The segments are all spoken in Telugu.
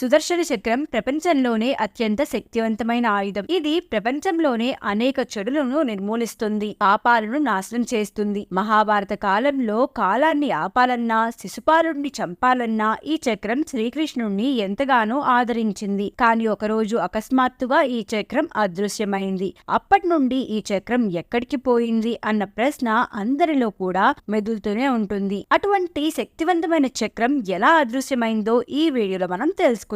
సుదర్శన చక్రం ప్రపంచంలోనే అత్యంత శక్తివంతమైన ఆయుధం. ఇది ప్రపంచంలోనే అనేక చెడులను నిర్మూలిస్తుంది పాపాలను నాశనం చేస్తుంది. మహాభారత కాలంలో కాలాన్ని ఆపాలన్నా శిశుపాలుణ్ణి చంపాలన్నా ఈ చక్రం శ్రీకృష్ణుణ్ణి ఎంతగానో ఆదరించింది. కానీ ఒకరోజు అకస్మాత్తుగా ఈ చక్రం అదృశ్యమైంది. అప్పటి నుండి ఈ చక్రం ఎక్కడికి పోయింది అన్న ప్రశ్న అందరిలో కూడా మెదులుతూనే ఉంటుంది. అటువంటి శక్తివంతమైన చక్రం ఎలా అదృశ్యమైందో ఈ వీడియోలో మనం తెలుసుకుందాం.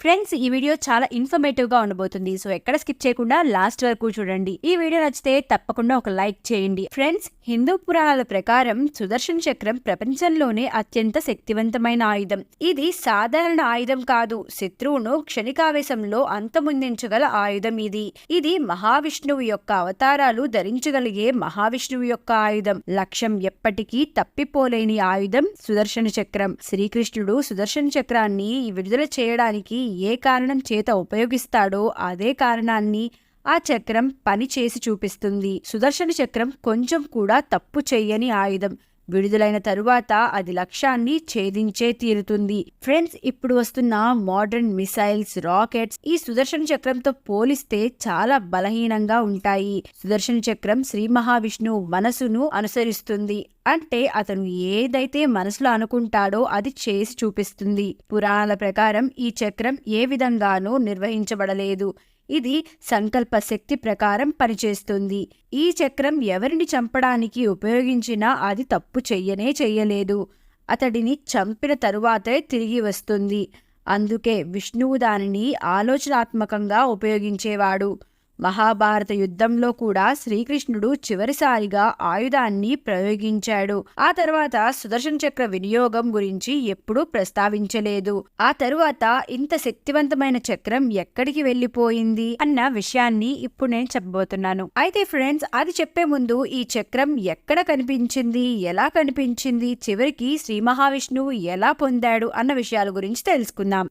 ఫ్రెండ్స్ ఈ వీడియో చాలా ఇన్ఫర్మేటివ్గా ఉండబోతుంది. సో ఎక్కడ స్కిప్ చేయకుండా లాస్ట్ వరకు చూడండి. ఈ వీడియో నచ్చితే తప్పకుండా ఒక లైక్ చేయండి. ఫ్రెండ్స్ హిందూ పురాణాల ప్రకారం సుదర్శన చక్రం ప్రపంచంలోనే అత్యంత శక్తివంతమైన ఆయుధం. ఇది సాధారణ ఆయుధం కాదు. శత్రువును క్షణికావేశంలో అంతమొందించగల ఆయుధం ఇది. ఇది మహావిష్ణువు యొక్క అవతారాలు ధరించగలిగే మహావిష్ణువు యొక్క ఆయుధం. లక్ష్యం ఎప్పటికీ తప్పిపోలేని ఆయుధం సుదర్శన చక్రం. శ్రీకృష్ణుడు సుదర్శన చక్రాన్ని విడుదల చేయడానికి ఏ కారణం చేత ఉపయోగిస్తాడో అదే కారణాన్ని ఆ చక్రం పని చేసి చూపిస్తుంది. సుదర్శన చక్రం కొంచెం కూడా తప్పు చెయ్యని ఆయుధం. విడుదలైన తరువాత అది లక్ష్యాన్ని ఛేదించే తీరుతుంది. ఫ్రెండ్స్ ఇప్పుడు వస్తున్న మోడర్న్ మిసైల్స్ రాకెట్స్ ఈ సుదర్శన చక్రంతో పోలిస్తే చాలా బలహీనంగా ఉంటాయి. సుదర్శన చక్రం శ్రీ మహావిష్ణువు మనసును అనుసరిస్తుంది. అంటే అతను ఏదైతే మనసులో అనుకుంటాడో అది చేసి చూపిస్తుంది. పురాణాల ప్రకారం ఈ చక్రం ఏ విధంగానూ నిర్వహించబడలేదు. ఇది సంకల్ప శక్తి ప్రకారం పనిచేస్తుంది. ఈ చక్రం ఎవరిని చంపడానికి ఉపయోగించినా అది తప్పు చెయ్యనే చెయ్యలేదు. అతడిని చంపిన తరువాతే తిరిగి వస్తుంది. అందుకే విష్ణువు దానిని ఆలోచనాత్మకంగా ఉపయోగించేవాడు. మహాభారత యుద్ధంలో కూడా శ్రీకృష్ణుడు చివరిసారిగా ఆయుధాన్ని ప్రయోగించాడు. ఆ తర్వాత సుదర్శన చక్ర వినియోగం గురించి ఎప్పుడూ ప్రస్తావించలేదు. ఆ తరువాత ఇంత శక్తివంతమైన చక్రం ఎక్కడికి వెళ్ళిపోయింది అన్న విషయాన్ని ఇప్పుడు నేను చెప్పబోతున్నాను. అయితే ఫ్రెండ్స్ అది చెప్పే ముందు ఈ చక్రం ఎక్కడ కనిపించింది ఎలా కనిపించింది చివరికి శ్రీ మహావిష్ణువు ఎలా పొందాడు అన్న విషయాల గురించి తెలుసుకుందాం.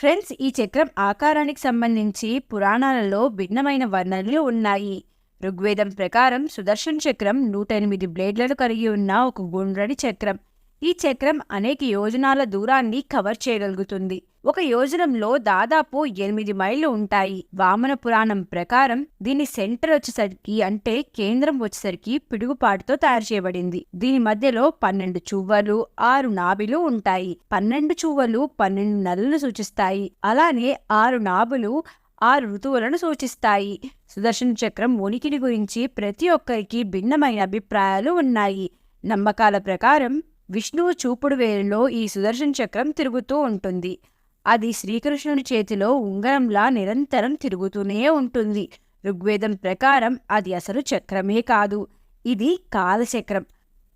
ఫ్రెండ్స్ ఈ చక్రం ఆకారానికి సంబంధించి పురాణాలలో భిన్నమైన వర్ణనలు ఉన్నాయి. ఋగ్వేదం ప్రకారం సుదర్శన్ చక్రం నూట ఎనిమిది బ్లేడ్లను కలిగి ఉన్న ఒక గుండ్రని చక్రం. ఈ చక్రం అనేక యోజనాల దూరాన్ని కవర్ చేయగలుగుతుంది. ఒక యోజనంలో దాదాపు ఎనిమిది మైళ్ళు ఉంటాయి. వామన పురాణం ప్రకారం దీని సెంటర్ వచ్చేసరికి అంటే కేంద్రం వచ్చేసరికి పిడుగుపాటుతో తయారు చేయబడింది. దీని మధ్యలో పన్నెండు చువ్వలు ఆరు నాభిలు ఉంటాయి. పన్నెండు చువ్వలు పన్నెండు నెలలను సూచిస్తాయి. అలానే ఆరు నాభులు ఆరు ఋతువులను సూచిస్తాయి. సుదర్శన చక్రం ఉనికిని గురించి ప్రతి ఒక్కరికి భిన్నమైన అభిప్రాయాలు ఉన్నాయి. నమ్మకాల ప్రకారం విష్ణువు చూపుడు వేలులో ఈ సుదర్శన చక్రం తిరుగుతూ ఉంటుంది. అది శ్రీకృష్ణుని చేతిలో ఉంగరంలా నిరంతరం తిరుగుతూనే ఉంటుంది. ఋగ్వేదం ప్రకారం అది అసలు చక్రమే కాదు. ఇది కాలచక్రం.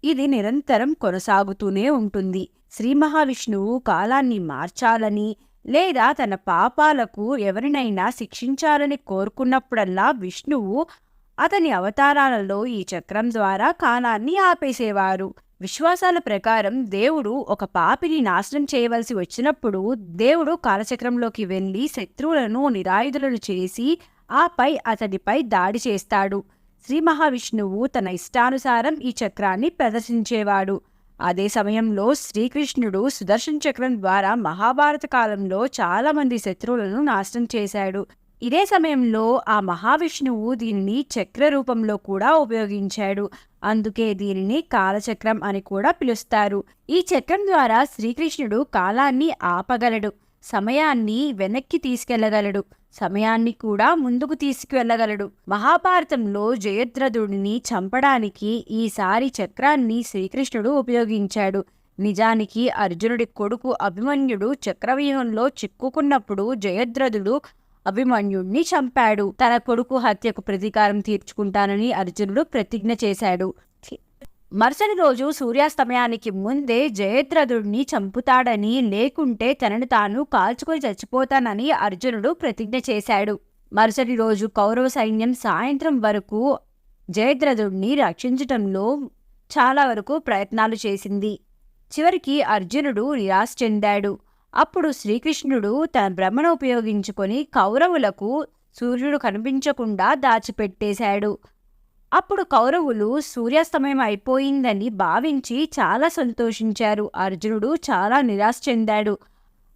ఇది నిరంతరం కొనసాగుతూనే ఉంటుంది. శ్రీ మహావిష్ణువు కాలాన్ని మార్చాలని లేదా తన పాపాలకు ఎవరినైనా శిక్షించాలని కోరుకున్నప్పుడల్లా విష్ణువు అతని అవతారాలలో ఈ చక్రం ద్వారా కాలాన్ని ఆపేసేవారు. విశ్వాసాల ప్రకారం దేవుడు ఒక పాపిని నాశనం చేయవలసి వచ్చినప్పుడు దేవుడు కాలచక్రంలోకి వెళ్ళి శత్రువులను నిరాయుధులను చేసి ఆపై అతడిపై దాడి చేస్తాడు. శ్రీ మహావిష్ణువు తన ఇష్టానుసారం ఈ చక్రాన్ని ప్రదర్శించేవాడు. అదే సమయంలో శ్రీకృష్ణుడు సుదర్శన చక్రం ద్వారా మహాభారత కాలంలో చాలామంది శత్రువులను నాశనం చేశాడు. ఇదే సమయంలో ఆ మహావిష్ణువు దీనిని చక్ర రూపంలో కూడా ఉపయోగించాడు. అందుకే దీనిని కాలచక్రం అని కూడా పిలుస్తారు. ఈ చక్రం ద్వారా శ్రీకృష్ణుడు కాలాన్ని ఆపగలడు. సమయాన్ని వెనక్కి తీసుకెళ్ళగలడు. సమయాన్ని కూడా ముందుకు తీసుకువెళ్ళగలడు మహాభారతంలో జయద్రథుడిని చంపడానికి ఈసారి చక్రాన్ని శ్రీకృష్ణుడు ఉపయోగించాడు. నిజానికి అర్జునుడి కొడుకు అభిమన్యుడు చక్రవ్యూహంలో చిక్కుకున్నప్పుడు జయద్రథుడు అభిమన్యుణ్ణి చంపాడు. తన కొడుకు హత్యకు ప్రతీకారం తీర్చుకుంటానని అర్జునుడు ప్రతిజ్ఞ చేశాడు. మరుసటి రోజు సూర్యాస్తమయానికి ముందే జయద్రథుడిని చంపుతాడని లేకుంటే తనను తాను కాల్చుకొని చచ్చిపోతానని అర్జునుడు ప్రతిజ్ఞ చేశాడు. మరుసటి రోజు కౌరవ సైన్యం సాయంత్రం వరకు జయద్రథుడిని రక్షించటంలో చాలా వరకు ప్రయత్నాలు చేసింది. చివరికి అర్జునుడు నిరాశ చెందాడు. అప్పుడు శ్రీకృష్ణుడు తన భ్రమను ఉపయోగించుకొని కౌరవులకు సూర్యుడు కనిపించకుండా దాచిపెట్టేశాడు. అప్పుడు కౌరవులు సూర్యాస్తమయం అయిపోయిందని భావించి చాలా సంతోషించారు. అర్జునుడు చాలా నిరాశ చెందాడు.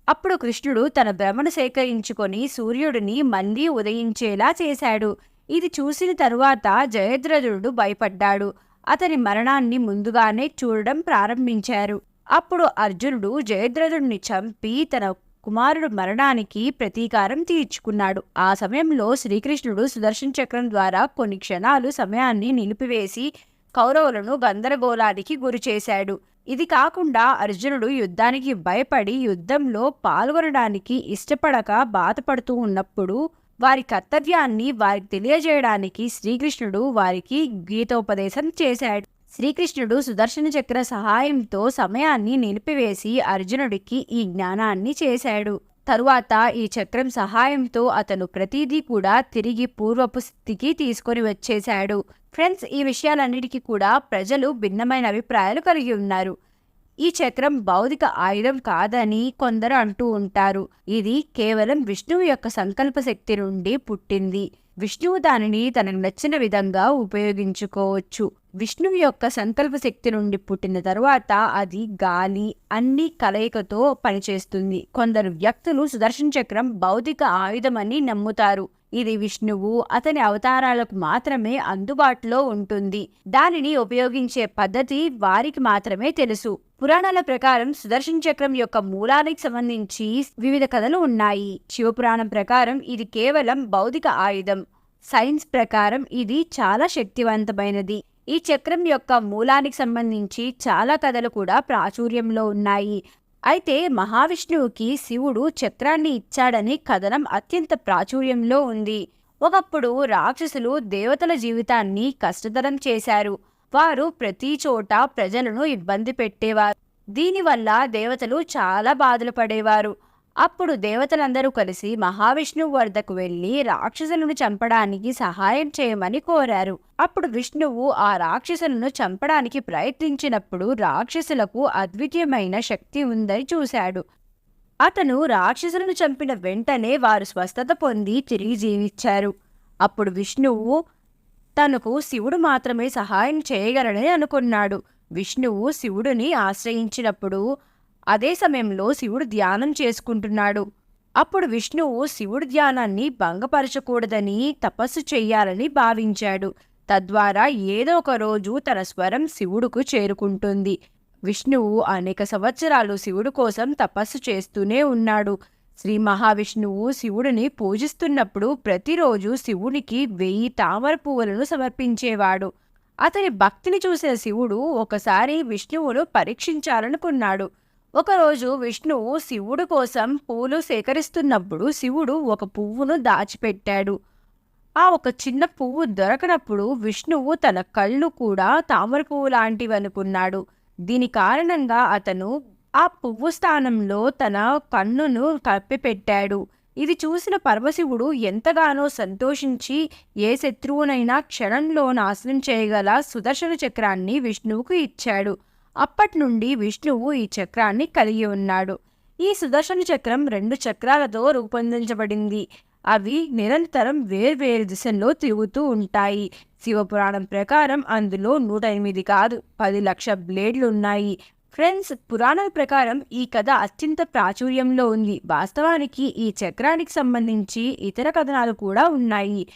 అప్పుడు కృష్ణుడు తన భ్రమను సేకరించుకొని సూర్యుడిని మళ్ళీ ఉదయించేలా చేశాడు. ఇది చూసిన తరువాత జయద్రథుడు భయపడ్డాడు. అతని మరణాన్ని ముందుగానే చూడడం ప్రారంభించారు. అప్పుడు అర్జునుడు జయద్రథుడిని చంపి తన కుమారుడు మరణానికి ప్రతీకారం తీర్చుకున్నాడు. ఆ సమయంలో శ్రీకృష్ణుడు సుదర్శన చక్రం ద్వారా కొన్ని క్షణాలు సమయాన్ని నిలిపివేసి కౌరవులను గందరగోళానికి గురి చేశాడు. ఇది కాకుండా అర్జునుడు యుద్ధానికి భయపడి యుద్ధంలో పాల్గొనడానికి ఇష్టపడక బాధపడుతూ ఉన్నప్పుడు వారి కర్తవ్యాన్ని వారికి తెలియజేయడానికి శ్రీకృష్ణుడు వారికి గీతోపదేశం చేశాడు. శ్రీకృష్ణుడు సుదర్శన చక్ర సహాయంతో సమయాన్ని నిలిపివేసి అర్జునుడికి ఈ జ్ఞానాన్ని చేశాడు. తరువాత ఈ చక్రం సహాయంతో అతను ప్రతిదీ కూడా తిరిగి పూర్వపు స్థితికి తీసుకొని వచ్చేశాడు. ఫ్రెండ్స్ ఈ విషయాలన్నిటికీ కూడా ప్రజలు భిన్నమైన అభిప్రాయాలు కలిగి ఉన్నారు. ఈ చక్రం భౌతిక ఆయుధం కాదని కొందరు అంటూ ఉంటారు. ఇది కేవలం విష్ణువు యొక్క సంకల్ప శక్తి నుండి పుట్టింది. విష్ణువు దానిని తనకు నచ్చిన విధంగా ఉపయోగించుకోవచ్చు. విష్ణువు యొక్క సంకల్ప శక్తి నుండి పుట్టిన తరువాత అది గాలి అన్ని కలయికతో పనిచేస్తుంది. కొందరు వ్యక్తులు సుదర్శన చక్రం భౌతిక ఆయుధమని నమ్ముతారు. ఇది విష్ణువు అతని అవతారాలకు మాత్రమే అందుబాటులో ఉంటుంది. దానిని ఉపయోగించే పద్ధతి వారికి మాత్రమే తెలుసు. పురాణాల ప్రకారం సుదర్శన చక్రం యొక్క మూలానికి సంబంధించి వివిధ కథలు ఉన్నాయి. శివపురాణం ప్రకారం ఇది కేవలం భౌతిక ఆయుధం. సైన్స్ ప్రకారం ఇది చాలా శక్తివంతమైనది. ఈ చక్రం యొక్క మూలానికి సంబంధించి చాలా కథలు కూడా ప్రాచుర్యంలో ఉన్నాయి. అయితే మహావిష్ణువుకి శివుడు చక్రాన్ని ఇచ్చాడని కథనం అత్యంత ప్రాచుర్యంలో ఉంది. ఒకప్పుడు రాక్షసులు దేవతల జీవితాన్ని కష్టతరం చేశారు. వారు ప్రతి చోట ప్రజలను ఇబ్బంది పెట్టేవారు. దీనివల్ల దేవతలు చాలా బాధలు పడేవారు. అప్పుడు దేవతలందరూ కలిసి మహావిష్ణువు వద్దకు వెళ్ళి రాక్షసులను చంపడానికి సహాయం చేయమని కోరారు. అప్పుడు విష్ణువు ఆ రాక్షసులను చంపడానికి ప్రయత్నించినప్పుడు రాక్షసులకు అద్వితీయమైన శక్తి ఉందని చూశాడు. అతను రాక్షసులను చంపిన వెంటనే వారు స్వస్థత పొంది తిరిగి జీవించారు. అప్పుడు విష్ణువు తనకు శివుడు మాత్రమే సహాయం చేయగలడని అనుకున్నాడు. విష్ణువు శివుడిని ఆశ్రయించినప్పుడు అదే సమయంలో శివుడు ధ్యానం చేసుకుంటున్నాడు. అప్పుడు విష్ణువు శివుడి ధ్యానాన్ని భంగపరచకూడదని తపస్సు చెయ్యాలని భావించాడు. తద్వారా ఏదో ఒక రోజు తన స్వరం శివుడుకు చేరుకుంటుంది. విష్ణువు అనేక సంవత్సరాలు శివుడు కోసం తపస్సు చేస్తూనే ఉన్నాడు. శ్రీ మహావిష్ణువు శివుడిని పూజిస్తున్నప్పుడు ప్రతిరోజు శివునికి వెయ్యి తామర పువ్వులను సమర్పించేవాడు. అతని భక్తిని చూసిన శివుడు ఒకసారి విష్ణువును పరీక్షించాలనుకున్నాడు. ఒకరోజు విష్ణువు శివుడు కోసం పూలు సేకరిస్తున్నప్పుడు శివుడు ఒక పువ్వును దాచిపెట్టాడు. ఆ ఒక చిన్న పువ్వు దొరకనప్పుడు విష్ణువు తన కళ్ళు కూడా తామర పువ్వు లాంటివి అనుకున్నాడు. దీని కారణంగా అతను ఆ పువ్వు స్థానంలో తన కన్నును కప్పిపెట్టాడు. ఇది చూసిన పరమశివుడు ఎంతగానో సంతోషించి ఏ శత్రువునైనా క్షణంలో నాశనం చేయగల సుదర్శన చక్రాన్ని విష్ణువుకు ఇచ్చాడు. అప్పటి నుండి విష్ణువు ఈ చక్రాన్ని కలిగి ఉన్నాడు. ఈ సుదర్శన చక్రం రెండు చక్రాలతో రూపొందించబడింది. అవి నిరంతరం వేర్వేరు దిశల్లో తిరుగుతూ ఉంటాయి. శివపురాణం ప్రకారం అందులో నూట ఎనిమిది కాదు పది లక్ష బ్లేడ్లు ఉన్నాయి ఫ్రెండ్స్ పురాణాల ప్రకారం ఈ కథ అత్యంత ప్రాచుర్యంలో ఉంది. వాస్తవానికి ఈ చక్రానికి సంబంధించి ఇతర కథనాలు కూడా ఉన్నాయి.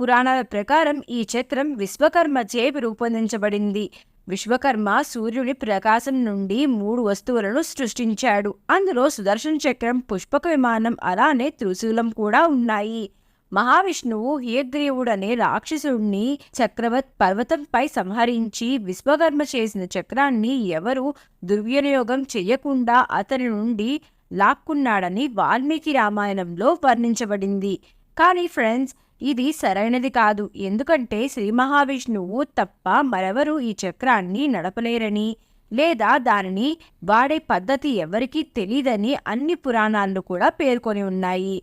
పురాణాల ప్రకారం ఈ చక్రం విశ్వకర్మచే రూపొందించబడింది. విశ్వకర్మ సూర్యుని ప్రకాశం నుండి మూడు వస్తువులను సృష్టించాడు. అందులో సుదర్శన చక్రం పుష్పక విమానం అలానే త్రిశూలం కూడా ఉన్నాయి. మహావిష్ణువు హియగ్రీవుడనే రాక్షసుడిని చక్రవత్ పర్వతంపై సంహరించి విశ్వకర్మ చేసిన చక్రాన్ని ఎవరు దుర్వినియోగం చెయ్యకుండా అతని నుండి లాక్కున్నాడని వాల్మీకి రామాయణంలో వర్ణించబడింది. కానీ ఫ్రెండ్స్ ఇది సరైనది కాదు. ఎందుకంటే శ్రీ మహావిష్ణువు తప్ప మరెవరూ ఈ చక్రాన్ని నడపలేరని లేదా దానిని వాడే పద్ధతి ఎవరికీ తెలియదని అన్ని పురాణాల్లో కూడా పేర్కొని ఉన్నాయి.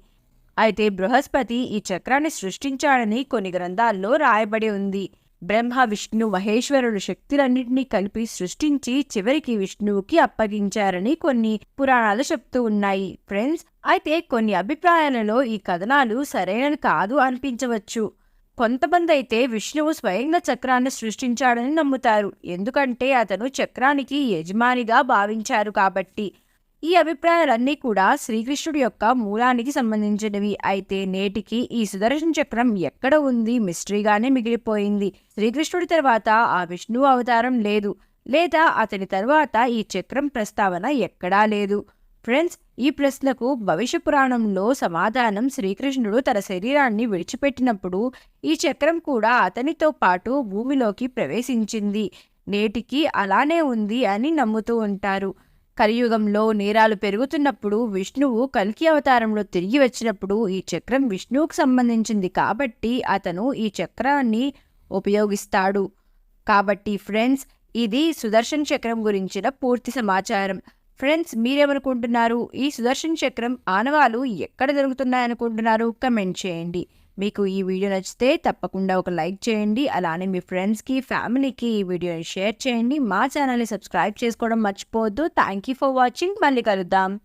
అయితే బృహస్పతి ఈ చక్రాన్ని సృష్టించాడని కొన్ని గ్రంథాల్లో రాయబడి ఉంది. బ్రహ్మ విష్ణు మహేశ్వరుడు శక్తులన్నింటినీ కలిపి సృష్టించి చివరికి విష్ణువుకి అప్పగించారని కొన్ని పురాణాలు చెప్తూ ఉన్నాయి. ఫ్రెండ్స్ అయితే కొన్ని అభిప్రాయాలలో ఈ కథనాలు సరైనవి కాదు అనిపించవచ్చు. కొంతమంది అయితే విష్ణువు స్వయంగా చక్రాన్ని సృష్టించాడని నమ్ముతారు. ఎందుకంటే అతను చక్రానికి యజమానిగా భావించారు కాబట్టి. ఈ అభిప్రాయాలన్నీ కూడా శ్రీకృష్ణుడి యొక్క మూలానికి సంబంధించినవి. అయితే నేటికి ఈ సుదర్శన చక్రం ఎక్కడ ఉంది? మిస్టరీగానే మిగిలిపోయింది. శ్రీకృష్ణుడి తర్వాత ఆ విష్ణు అవతారం లేదు. లేదా అతని తర్వాత ఈ చక్రం ప్రస్తావన ఎక్కడా లేదు. ఫ్రెండ్స్ ఈ ప్రశ్నకు భవిష్య పురాణంలో సమాధానం శ్రీకృష్ణుడు తన శరీరాన్ని విడిచిపెట్టినప్పుడు ఈ చక్రం కూడా అతనితో పాటు భూమిలోకి ప్రవేశించింది. నేటికి అలానే ఉంది అని నమ్ముతూ ఉంటారు. కలియుగంలో నేరాలు పెరుగుతున్నప్పుడు విష్ణువు కల్కి అవతారంలో తిరిగి వచ్చినప్పుడు ఈ చక్రం విష్ణువుకు సంబంధించింది కాబట్టి అతను ఈ చక్రాన్ని ఉపయోగిస్తాడు. కాబట్టి ఫ్రెండ్స్ ఇది సుదర్శన్ చక్రం గురించిన పూర్తి సమాచారం. ఫ్రెండ్స్ మీరేమనుకుంటున్నారు? ఈ సుదర్శన్ చక్రం ఆనవాలు ఎక్కడ దొరుకుతున్నాయనుకుంటున్నారు? కమెంట్ చేయండి. మీకు ఈ వీడియో నచ్చితే తప్పకుండా ఒక లైక్ చేయండి. అలానే మీ ఫ్రెండ్స్కి ఫ్యామిలీకి ఈ వీడియోని షేర్ చేయండి. మా ఛానల్ని సబ్స్క్రైబ్ చేసుకోవడం మర్చిపోవద్దు. Thank you for watching. మళ్ళీ కలుద్దాం.